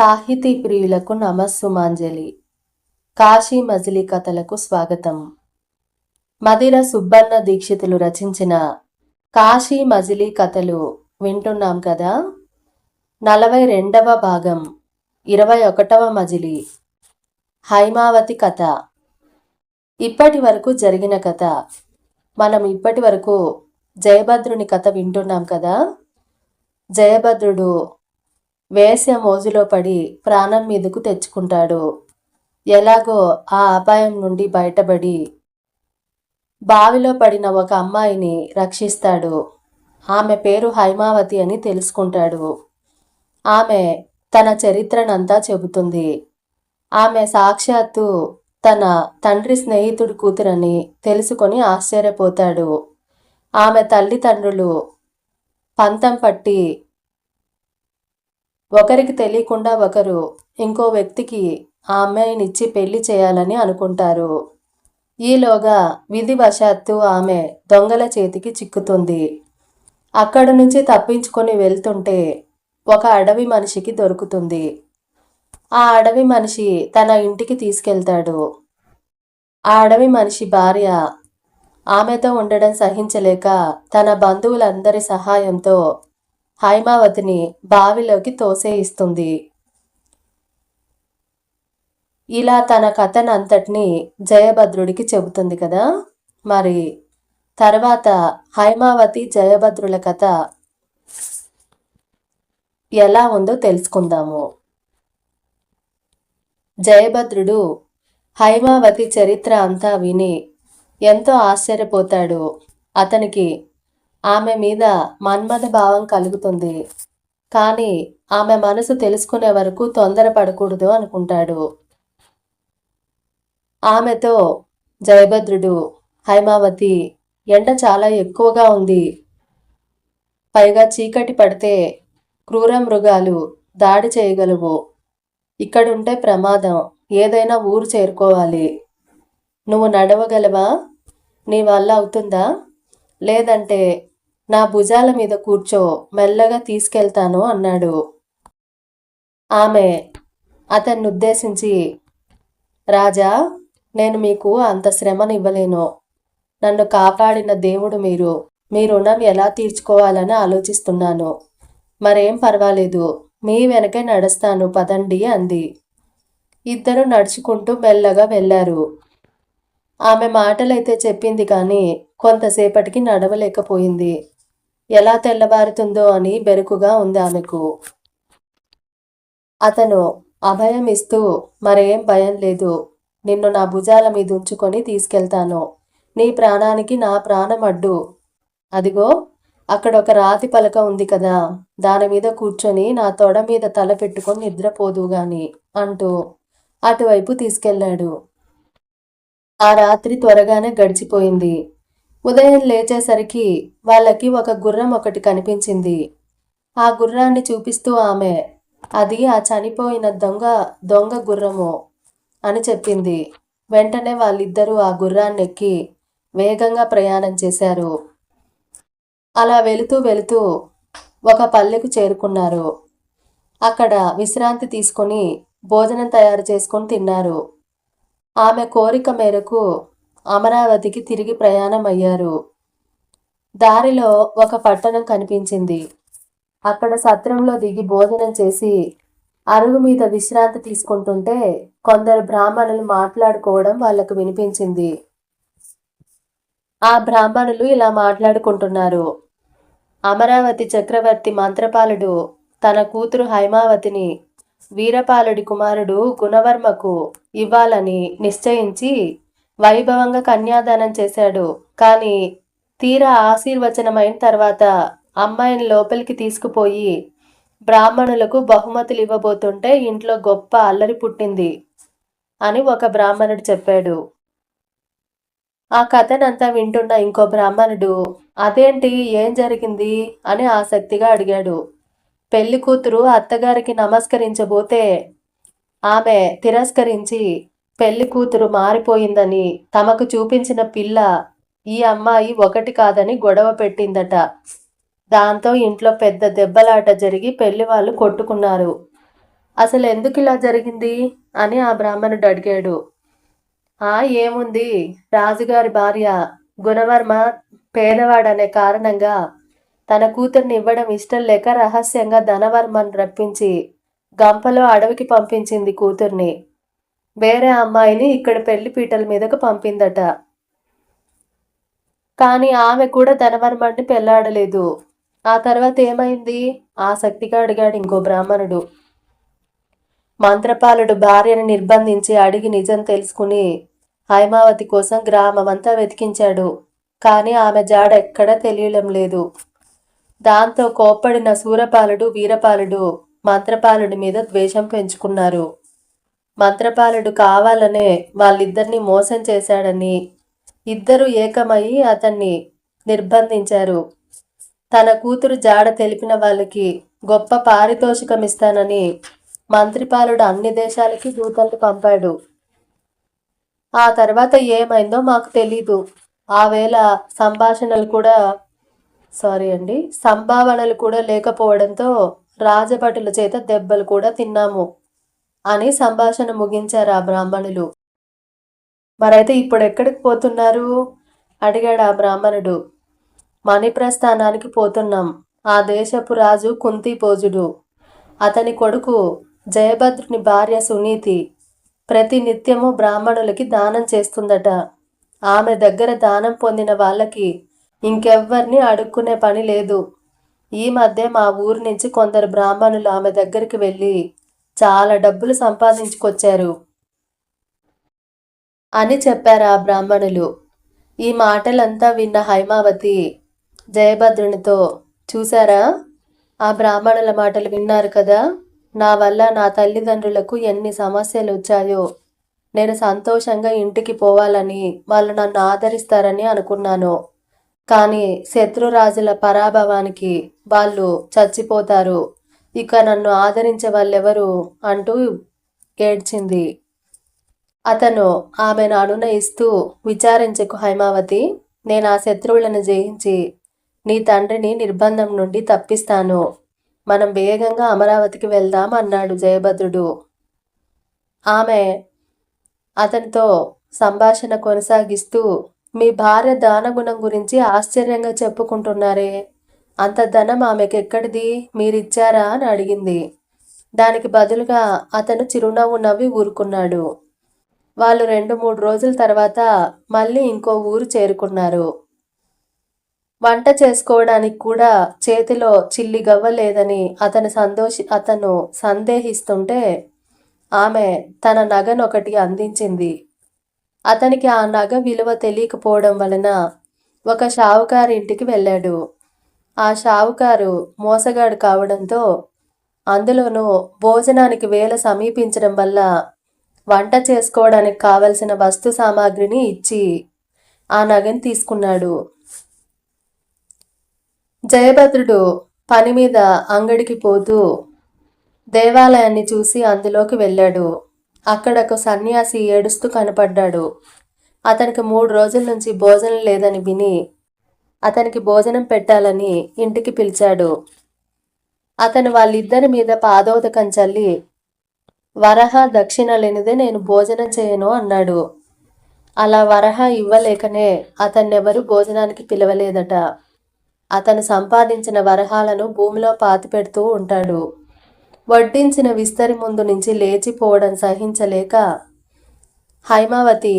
సాహితీ ప్రియులకు నమస్సుమాంజలి. కాశీ మజిలీ కథలకు స్వాగతం. మదిర సుబ్బన్న దీక్షితులు రచించిన కాశీ మజిలీ కథలు వింటున్నాం కదా? నలభై రెండవ భాగం ఇరవై ఒకటవ మజిలీ. హైమావతి కథ. ఇప్పటి వరకు జరిగిన కథ. మనం ఇప్పటి వరకు జయభద్రుని కథ వింటున్నాం కదా? జయభద్రుడు వేశ్య మోజులో పడి ప్రాణం మీదకు తెచ్చుకుంటాడు. ఎలాగో ఆ అపాయం నుండి బయటపడి బావిలో పడిన ఒక అమ్మాయిని రక్షిస్తాడు. ఆమె పేరు హైమావతి అని తెలుసుకుంటాడు. ఆమె తన చరిత్రనంతా చెబుతుంది. ఆమె సాక్షాత్తు తన తండ్రి స్నేహితుడి కూతురని తెలుసుకొని ఆశ్చర్యపోతాడు. ఆమె తల్లిదండ్రులు పంతం పట్టి ఒకరికి తెలియకుండా ఒకరు ఇంకో వ్యక్తికి ఆ అమ్మాయినిచ్చి పెళ్ళి చేయాలని అనుకుంటారు. ఈలోగా విధివశాత్తు ఆమె దొంగల చేతికి చిక్కుతుంది. అక్కడి నుంచి తప్పించుకొని వెళ్తుంటే ఒక అడవి మనిషికి దొరుకుతుంది. ఆ అడవి మనిషి తన ఇంటికి తీసుకెళ్తాడు. ఆ అడవి మనిషి భార్య ఆమెతో ఉండడం సహించలేక తన బంధువులందరి సహాయంతో హైమావతిని బావిలోకి తోసేయిస్తుంది. ఇలా తన కథనంతటిని జయభద్రుడికి చెబుతుంది కదా? మరి తర్వాత హైమావతి జయభద్రుల కథ ఎలా ఉందో తెలుసుకుందాము. జయభద్రుడు హైమావతి చరిత్ర అంతా విని ఎంతో ఆశ్చర్యపోతాడు. అతనికి ఆమె మీద మన్మథ భావం కలుగుతుంది. కానీ ఆమె మనసు తెలుసుకునే వరకు తొందరపడకూడదు అనుకుంటాడు. ఆమెతో జయభద్రుడు హైమావతి ఎండ చాలా ఎక్కువగా ఉంది. పైగా చీకటి పడితే క్రూర మృగాలు దాడి చేయగలవు. ఇక్కడుంటే ప్రమాదం. ఏదైనా ఊరు చేరుకోవాలి. నువ్వు నడవగలవా? నీ వల్ల అవుతుందా? లేదంటే నా భుజాల మీద కూర్చో మెల్లగా తీసుకెళ్తాను అన్నాడు. ఆమె అతన్ని ఉద్దేశించి రాజా నేను మీకు అంత శ్రమనివ్వలేను. నన్ను కాపాడిన దేవుడు మీరు. మీ రుణం ఎలా తీర్చుకోవాలని ఆలోచిస్తున్నాను. మరేం పర్వాలేదు. మీ వెనకే నడుస్తాను పదండి అంది. ఇద్దరు నడుచుకుంటూ మెల్లగా వెళ్ళారు. ఆమె మాటలైతే చెప్పింది కానీ కొంతసేపటికి నడవలేకపోయింది. ఎలా తెల్లబారుతుందో అని బెరుకుగా ఉంది ఆమెకు. అతను అభయం ఇస్తూ మరేం భయం లేదు. నిన్ను నా భుజాల మీద ఉంచుకొని తీసుకెళ్తాను. నీ ప్రాణానికి నా ప్రాణం అడ్డు. అదిగో అక్కడ ఒక రాతి పలక ఉంది కదా. దాని మీద కూర్చొని నా తొడ మీద తల పెట్టుకొని నిద్రపోదు గాని అంటూ అటువైపు తీసుకెళ్ళాడు. ఆ రాత్రి త్వరగానే గడిచిపోయింది. ఉదయం లేచేసరికి వాళ్ళకి ఒక గుర్రం ఒకటి కనిపించింది. ఆ గుర్రాన్ని చూపిస్తూ ఆమె అది ఆ చనిపోయిన దొంగ దొంగ గుర్రము అని చెప్పింది. వెంటనే వాళ్ళిద్దరూ ఆ గుర్రాన్ని ఎక్కి వేగంగా ప్రయాణం చేశారు. అలా వెళుతూ వెళుతూ ఒక పల్లెకు చేరుకున్నారు. అక్కడ విశ్రాంతి తీసుకొని భోజనం తయారు చేసుకొని తిన్నారు. ఆమె కోరిక మేరకు అమరావతికి తిరిగి ప్రయాణం అయ్యారు దారిలో ఒక పట్టణం కనిపించింది. అక్కడ సత్రంలో దిగి భోజనం చేసి అరుగు మీద విశ్రాంతి తీసుకుంటుంటే కొందరు బ్రాహ్మణులు మాట్లాడుకోవడం వాళ్ళకు వినిపించింది. ఆ బ్రాహ్మణులు ఇలా మాట్లాడుకుంటున్నారు. అమరావతి చక్రవర్తి మంత్రపాలుడు తన కూతురు హైమావతిని వీరపాలుడి కుమారుడు గుణవర్మకు ఇవ్వాలని నిశ్చయించి వైభవంగా కన్యాదానం చేశాడు. కానీ తీరా ఆశీర్వచనమైన తర్వాత అమ్మాయిని లోపలికి తీసుకుపోయి బ్రాహ్మణులకు బహుమతులు ఇవ్వబోతుంటే ఇంట్లో గొప్ప అల్లరి పుట్టింది అని ఒక బ్రాహ్మణుడు చెప్పాడు. ఆ కథనంతా వింటున్న ఇంకో బ్రాహ్మణుడు అదేంటి? ఏం జరిగింది? అని ఆసక్తిగా అడిగాడు. పెళ్ళి కూతురు అత్తగారికి నమస్కరించబోతే ఆమె తిరస్కరించి పెళ్ళి కూతురు మారిపోయిందని తమకు చూపించిన పిల్ల ఈ అమ్మాయి ఒకటి కాదని గొడవ పెట్టిందట. దాంతో ఇంట్లో పెద్ద దెబ్బలాట జరిగి పెళ్ళి వాళ్ళు కొట్టుకున్నారు. అసలు ఎందుకు ఇలా జరిగింది? అని ఆ బ్రాహ్మణుడు అడిగాడు. ఆ ఏముంది? రాజుగారి భార్య గుణవర్మ పేదవాడనే కారణంగా తన కూతుర్ని ఇవ్వడం ఇష్టం లేక రహస్యంగా ధనవర్మను రప్పించి గంపలో అడవికి పంపించింది కూతుర్ని. వేరే అమ్మాయిని ఇక్కడ పెళ్ళి పీటల మీదకు పంపిందట. కానీ ఆమె కూడా ధనవర్మణ్ణి పెళ్ళాడలేదు. ఆ తర్వాత ఏమైంది? ఆసక్తిగా అడిగాడు ఇంకో బ్రాహ్మణుడు. మంత్రపాలుడు భార్యను నిర్బంధించి అడిగి నిజం తెలుసుకుని హైమావతి కోసం గ్రామమంతా వెతికించాడు. కానీ ఆమె జాడ ఎక్కడా తెలియడం లేదు. దాంతో కోప్పడిన సూరపాలుడు వీరపాలుడు మంత్రపాలుడి మీద ద్వేషం పెంచుకున్నారు. మంత్రపాలుడు కావాలనే వాళ్ళిద్దరిని మోసం చేశాడని ఇద్దరు ఏకమయ్యి అతన్ని నిర్బంధించారు. తన కూతురు జాడ తెలిపిన వాళ్ళకి గొప్ప పారితోషికం ఇస్తానని మంత్రిపాలుడు అన్ని దేశాలకి దూతల్ని పంపాడు. ఆ తర్వాత ఏమైందో మాకు తెలీదు. ఆ వేళ సంభాషణలు కూడా సారీ అండి సంభావనలు కూడా లేకపోవడంతో రాజభటుల చేత దెబ్బలు కూడా తిన్నాము. అని సంభాషణ ముగించారు ఆ బ్రాహ్మణులు. మరైతే ఇప్పుడు ఎక్కడికి పోతున్నారు? అడిగాడు ఆ బ్రాహ్మణుడు. మణిప్రస్థానానికి పోతున్నాం. ఆ దేశపు రాజు కుంతిపోజుడు అతని కొడుకు జయభద్రుని భార్య సునీతి ప్రతి నిత్యము బ్రాహ్మణులకి దానం చేస్తుందట. ఆమె దగ్గర దానం పొందిన వాళ్ళకి ఇంకెవ్వరిని అడుక్కునే పని లేదు. ఈ మధ్య మా ఊరు నుంచి కొందరు బ్రాహ్మణులు ఆమె దగ్గరికి వెళ్ళి చాలా డబ్బులు సంపాదించుకొచ్చారు. అని చెప్పారు ఆ బ్రాహ్మణులు. ఈ మాటలంతా విన్న హైమావతి జయభద్రునితో చూశారా? ఆ బ్రాహ్మణుల మాటలు విన్నారు కదా? నా వల్ల నా తల్లిదండ్రులకు ఎన్ని సమస్యలు వచ్చాయో. నేను సంతోషంగా ఇంటికి పోవాలని వాళ్ళు నన్ను ఆదరిస్తారని అనుకున్నాను. కానీ శత్రురాజుల పరాభవానికి వాళ్ళు చచ్చిపోతారు. ఇక నన్ను ఆదరించే వాళ్ళెవరు అంటూ ఏడ్చింది. అతను ఆమెను అనునయిస్తూ విచారించకు హైమావతి. నేను ఆ శత్రువులను జయించి నీ తండ్రిని నిర్బంధం నుండి తప్పిస్తాను. మనం వేగంగా అమరావతికి వెళ్దాం అన్నాడు జయభద్రుడు. ఆమె అతనితో సంభాషణ కొనసాగిస్తూ మీ భార్య దానగుణం గురించి ఆశ్చర్యంగా చెప్పుకుంటున్నారే? అంత ధనం ఆమెకెక్కడిది? మీరిచ్చారా? అని అడిగింది. దానికి బదులుగా అతను చిరునవ్వు నవ్వి ఊరుకున్నాడు. వాళ్ళు రెండు మూడు రోజుల తర్వాత మళ్ళీ ఇంకో ఊరు చేరుకున్నారు. వంట చేసుకోవడానికి కూడా చేతిలో చిల్లి గవ్వ లేదని అతను సంతోషి అతను సందేహిస్తుంటే ఆమె తన నగనొకటి అందించింది. అతనికి ఆ నగ విలువ తెలియకపోవడం వలన ఒక షావుకారి ఇంటికి వెళ్ళాడు. ఆ షావుకారు మోసగాడు కావడంతో అందులోనూ భోజనానికి వేల సమీపించడం వల్ల వంట చేసుకోవడానికి కావలసిన వస్తు సామాగ్రిని ఇచ్చి ఆ నగని తీసుకున్నాడు. జయభద్రుడు పని మీద అంగడికి పోతూ దేవాలయాన్ని చూసి అందులోకి వెళ్ళాడు. అక్కడ ఒక సన్యాసి ఏడుస్తూ కనపడ్డాడు. అతనికి మూడు రోజుల నుంచి భోజనం లేదని విని అతనికి భోజనం పెట్టాలని ఇంటికి పిలిచాడు. అతను వాళ్ళిద్దరి మీద పాదోదకం చల్లి వరహ దక్షిణ లేనిదే నేను భోజనం చేయను అన్నాడు. అలా వరహ ఇవ్వలేకనే అతన్నెవరు భోజనానికి పిలవలేదట. అతను సంపాదించిన వరహాలను భూమిలో పాతిపెడుతూ ఉంటాడు. వడ్డించిన విస్తరి ముందు నుంచి లేచిపోవడం సహించలేక హైమావతి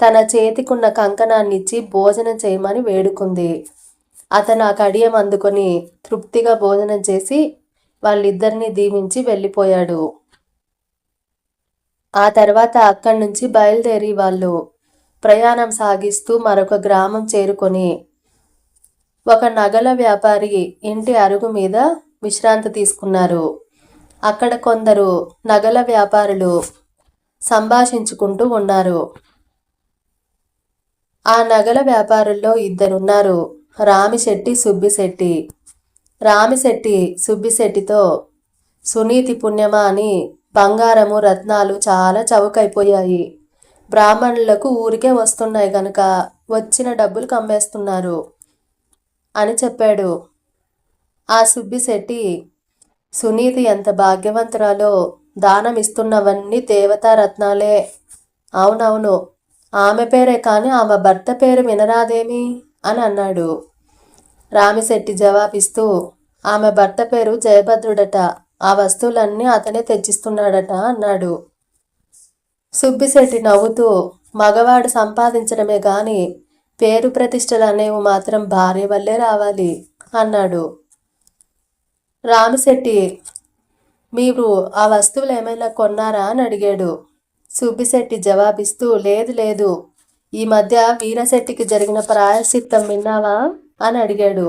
తన చేతికున్న కంకణాన్నిచ్చి భోజనం చేయమని వేడుకుంది. అతను ఆ కడియం అందుకొని తృప్తిగా భోజనం చేసి వాళ్ళిద్దరిని దీవించి వెళ్ళిపోయాడు. ఆ తర్వాత అక్కడి నుంచి బయలుదేరి వాళ్ళు ప్రయాణం సాగిస్తూ మరొక గ్రామం చేరుకొని ఒక నగల వ్యాపారి ఇంటి అరుగు మీద విశ్రాంతి తీసుకున్నారు. అక్కడ కొందరు నగల వ్యాపారులు సంభాషించుకుంటూ ఉన్నారు. ఆ నగల వ్యాపారుల్లో ఇద్దరున్నారు. రామిశెట్టి సుబ్బిశెట్టి. రామిశెట్టి సుబ్బిశెట్టితో సునీతి పుణ్యమా అని బంగారము రత్నాలు చాలా చౌకైపోయాయి. బ్రాహ్మణులకు ఊరికే వస్తున్నాయి గనక వచ్చిన డబ్బులు కమ్మేస్తున్నారు అని చెప్పాడు. ఆ సుబ్బిశెట్టి సునీతి ఎంత భాగ్యవంతురాలో దానం ఇస్తున్నవన్నీ దేవతా రత్నాలే. అవునవును ఆమె పేరే కానీ ఆమె భర్త పేరు వినరాదేమి? అని అన్నాడు. రామిశెట్టి జవాబిస్తూ ఆమె భర్త పేరు జయభద్రుడట ఆ వస్తువులన్నీ అతనే తెచ్చిస్తున్నాడట అన్నాడు. సుబ్బిశెట్టి నవ్వుతూ మగవాడు సంపాదించడమే గాని పేరు ప్రతిష్టలు అనేవి మాత్రం భార్య వల్లే రావాలి అన్నాడు. రామిశెట్టి మీరు ఆ వస్తువులు ఏమైనా కొన్నారా అని అడిగాడు. సుబ్బిశెట్టి జవాబిస్తూ లేదు లేదు. ఈ మధ్య వీరశెట్టికి జరిగిన ప్రాయశ్చిత్తం విన్నావా? అని అడిగాడు.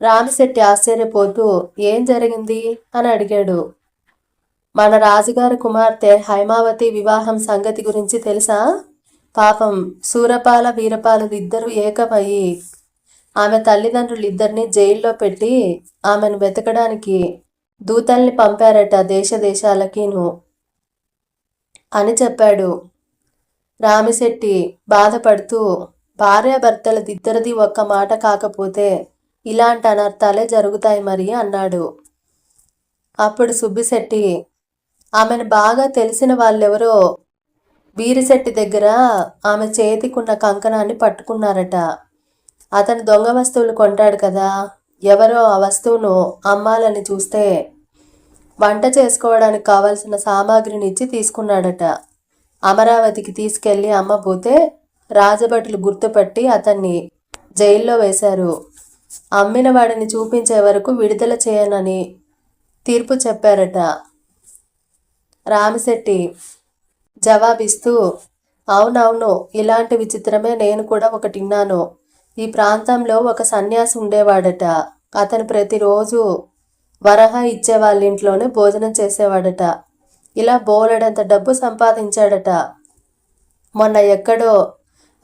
రామిశెట్టి ఆశ్చర్యపోతూ ఏం జరిగింది? అని అడిగాడు. మన రాజుగారి కుమార్తె హైమావతి వివాహం సంగతి గురించి తెలుసా? పాపం సూరపాల వీరపాలది ఇద్దరు ఏకమయ్యి ఆమె తల్లిదండ్రులు ఇద్దరిని జైల్లో పెట్టి ఆమెను వెతకడానికి దూతల్ని పంపారట దేశ దేశాలకిను. అని చెప్పాడు. రామిశెట్టి బాధపడుతూ భార్యాభర్తలదిద్దరిది ఒక్క మాట కాకపోతే ఇలాంటి అనర్థాలే జరుగుతాయి మరి అన్నాడు. అప్పుడు సుబ్బిశెట్టి ఆమెను బాగా తెలిసిన వాళ్ళెవరో? వీరిశెట్టి దగ్గర ఆమె చేతికున్న కంకణాన్ని పట్టుకున్నారట. అతను దొంగ వస్తువులు కొంటాడు కదా ఎవరో ఆ వస్తువును అమ్మాలని చూస్తే వంట చేసుకోవడానికి కావాల్సిన సామాగ్రిని ఇచ్చి తీసుకున్నాడట. అమరావతికి తీసుకెళ్ళి అమ్మబోతే రాజభటులు గుర్తుపట్టి అతన్ని జైల్లో వేశారు. అమ్మిన వాడిని చూపించే వరకు విడుదల చేయనని తీర్పు చెప్పారట. రామిశెట్టి జవాబిస్తూ అవునవును ఇలాంటి విచిత్రమే నేను కూడా ఒకటి విన్నాను ఈ ప్రాంతంలో ఒక సన్యాసి ఉండేవాడట. అతను ప్రతిరోజు వరహ ఇచ్చే వాళ్ళ ఇంట్లోనే భోజనం చేసేవాడట. ఇలా బోలెడంత డబ్బు సంపాదించాడట. మొన్న ఎక్కడో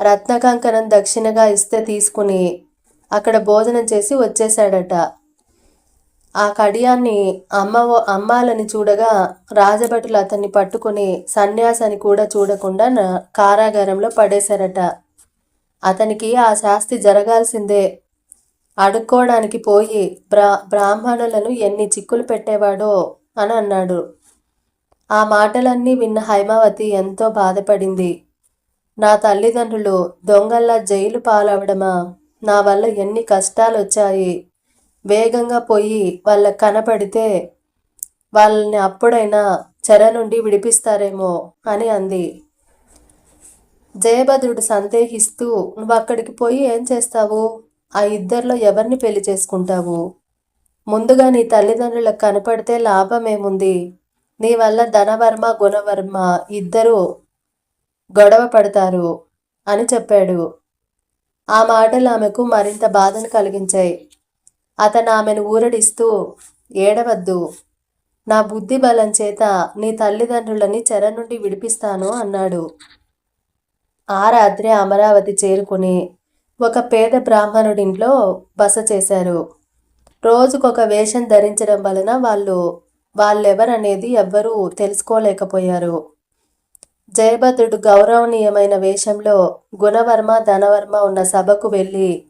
రత్నకంకణం దక్షిణగా ఇస్తే తీసుకుని అక్కడ భోజనం చేసి వచ్చేశాడట. ఆ కడియాన్ని అమ్మ అమ్మాలని చూడగా రాజభటులు అతన్ని పట్టుకుని సన్యాసాన్ని కూడా చూడకుండా కారాగారంలో పడేశారట. అతనికి ఆ శాస్తి జరగాల్సిందే అడుక్కోవడానికి పోయి బ్రా బ్రాహ్మణులను ఎన్ని చిక్కులు పెట్టేవాడో అని అన్నాడు. ఆ మాటలన్నీ విన్న హైమావతి ఎంతో బాధపడింది. నా తల్లిదండ్రులు దొంగల్లా జైలు పాలవడమా? నా వల్ల ఎన్ని కష్టాలు వచ్చాయి వేగంగా పోయి వాళ్ళకి కనపడితే వాళ్ళని అప్పుడైనా చెర నుండి విడిపిస్తారేమో అని అంది. జయభద్రుడు సందేహిస్తూ నువ్వు అక్కడికి పోయి ఏం చేస్తావు? ఆ ఇద్దరిలో ఎవరిని పెళ్ళి చేసుకుంటావు? ముందుగా నీ తల్లిదండ్రులకు కనపడితే లాభమేముంది? నీ వల్ల ధనవర్మ గుణవర్మ ఇద్దరూ గొడవ పడతారు అని చెప్పాడు. ఆ మాటలు ఆమెకు మరింత బాధను కలిగించాయి. అతను ఆమెను ఊరడిస్తూ ఏడవద్దు. నా బుద్ధి బలం చేత నీ తల్లిదండ్రులని చెర నుండి విడిపిస్తాను అన్నాడు. ఆ రాత్రి అమరావతి చేరుకుని ఒక పేద బ్రాహ్మణుడింట్లో బస చేశారు. రోజుకొక వేషం ధరించడం వలన వాళ్ళు వాళ్ళెవరనేది ఎవ్వరూ తెలుసుకోలేకపోయారు. జయభద్రుడు గౌరవనీయమైన వేషంలో గుణవర్మ ధనవర్మ ఉన్న సభకు వెళ్ళి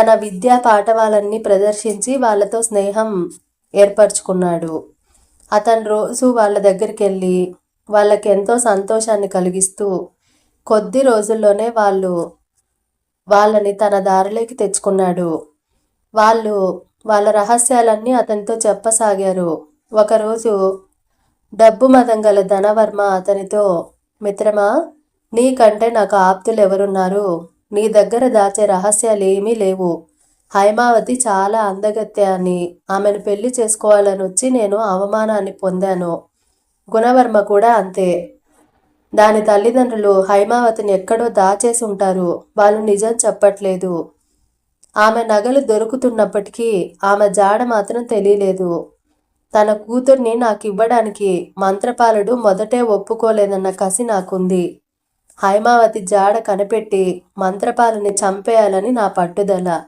తన విద్యా పాఠవాలన్నీ ప్రదర్శించి వాళ్ళతో స్నేహం ఏర్పరచుకున్నాడు. అతను రోజు వాళ్ళ దగ్గరికి వెళ్ళి వాళ్ళకి ఎంతో సంతోషాన్ని కలిగిస్తూ కొద్ది రోజుల్లోనే వాళ్ళు వాళ్ళని తన దారిలోకి తెచ్చుకున్నాడు. వాళ్ళు వాళ్ళ రహస్యాలన్నీ అతనితో చెప్పసాగారు. ఒకరోజు డబ్బు మదం గల ధనవర్మ అతనితో మిత్రమా నీకంటే నాకు ఆప్తులు ఎవరున్నారు నీ దగ్గర దాచే రహస్యాలు ఏమీ లేవు. హైమావతి చాలా అందగత్య అని ఆమెను పెళ్ళి చేసుకోవాలని వచ్చి నేను అవమానాన్ని పొందాను. గుణవర్మ కూడా అంతే. దాని తల్లిదండ్రులు హైమావతిని ఎక్కడో దాచేసి ఉంటారు. వాళ్ళు నిజం చెప్పట్లేదు. ఆమె నగలు దొరుకుతున్నప్పటికీ ఆమె జాడ మాత్రం తెలియలేదు. తన కూతుర్ని నాకు ఇవ్వడానికి మంత్రపాలుడు మొదటే ఒప్పుకోలేదన్న కసి నాకుంది. హైమావతి జాడ కనిపెట్టి మంత్రపాలని చంపేయాలని నా పట్టుదల.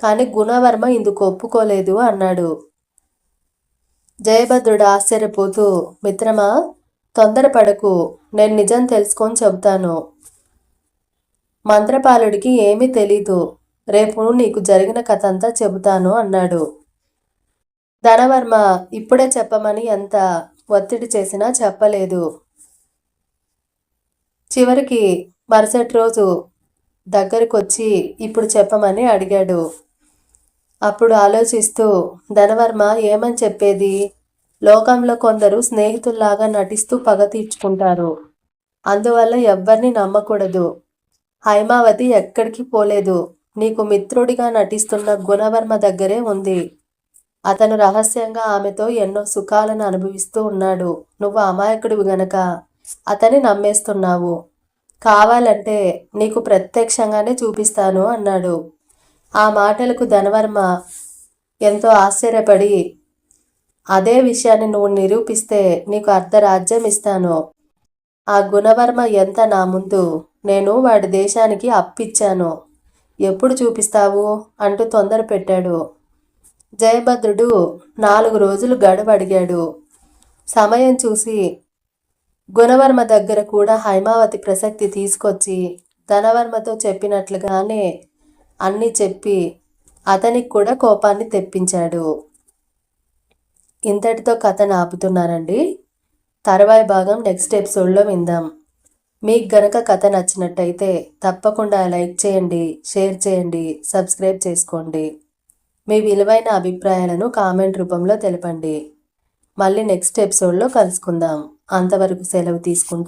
కానీ గుణవర్మ ఇందుకు ఒప్పుకోలేదు అన్నాడు. జయభద్రుడు ఆశ్చర్యపోతూ మిత్రమా తొందరపడకు నేను నిజం తెలుసుకొని చెబుతాను. మంత్రపాలుడికి ఏమీ తెలీదు. రేపు నీకు జరిగిన కథ అంతా చెబుతాను అన్నాడు. ధనవర్మ ఇప్పుడే చెప్పమని ఎంత ఒత్తిడి చేసినా చెప్పలేదు. చివరికి మరుసటి రోజు దగ్గరకొచ్చి ఇప్పుడు చెప్పమని అడిగాడు. అప్పుడు ఆలోచిస్తూ ధనవర్మ ఏమని చెప్పేది? లోకంలో కొందరు స్నేహితుల్లాగా నటిస్తూ పగ తీర్చుకుంటారు. అందువల్ల ఎవ్వరిని నమ్మకూడదు. హైమావతి ఎక్కడికి పోలేదు. నీకు మిత్రుడిగా నటిస్తున్న గుణవర్మ దగ్గరే ఉంది. అతను రహస్యంగా ఆమెతో ఎన్నో సుఖాలను అనుభవిస్తూ ఉన్నాడు. నువ్వు అమాయకుడివి గనక. అతని నమ్మేస్తున్నావు. కావాలంటే నీకు ప్రత్యక్షంగానే చూపిస్తాను అన్నాడు. ఆ మాటలకు ధనవర్మ ఎంతో ఆశ్చర్యపడి అదే విషయాన్ని నువ్వు నిరూపిస్తే నీకు అర్ధరాజ్యం ఇస్తాను. ఆ గుణవర్మ ఎంత నా ముందు? నేను వాడి దేశానికి అప్పిచ్చాను. ఎప్పుడు చూపిస్తావు? అంటూ తొందర పెట్టాడు. జయభద్రుడు నాలుగు రోజులు గడువు అడిగాడు. సమయం చూసి గుణవర్మ దగ్గర కూడా హైమావతి ప్రసక్తి తీసుకొచ్చి ధనవర్మతో చెప్పినట్లుగానే అన్నీ చెప్పి అతనికి కూడా కోపాన్ని తెప్పించాడు. ఇంతటితో కథను ఆపుతున్నానండి. తర్వాయి భాగం నెక్స్ట్ ఎపిసోడ్లో విందాం. మీకు గనక కథ నచ్చినట్టయితే తప్పకుండా లైక్ చేయండి షేర్ చేయండి సబ్స్క్రైబ్ చేసుకోండి. మీ విలువైన అభిప్రాయాలను కామెంట్ రూపంలో తెలపండి. మళ్ళీ నెక్స్ట్ ఎపిసోడ్లో కలుసుకుందాం. అంతవరకు సెలవు తీసుకుంటూ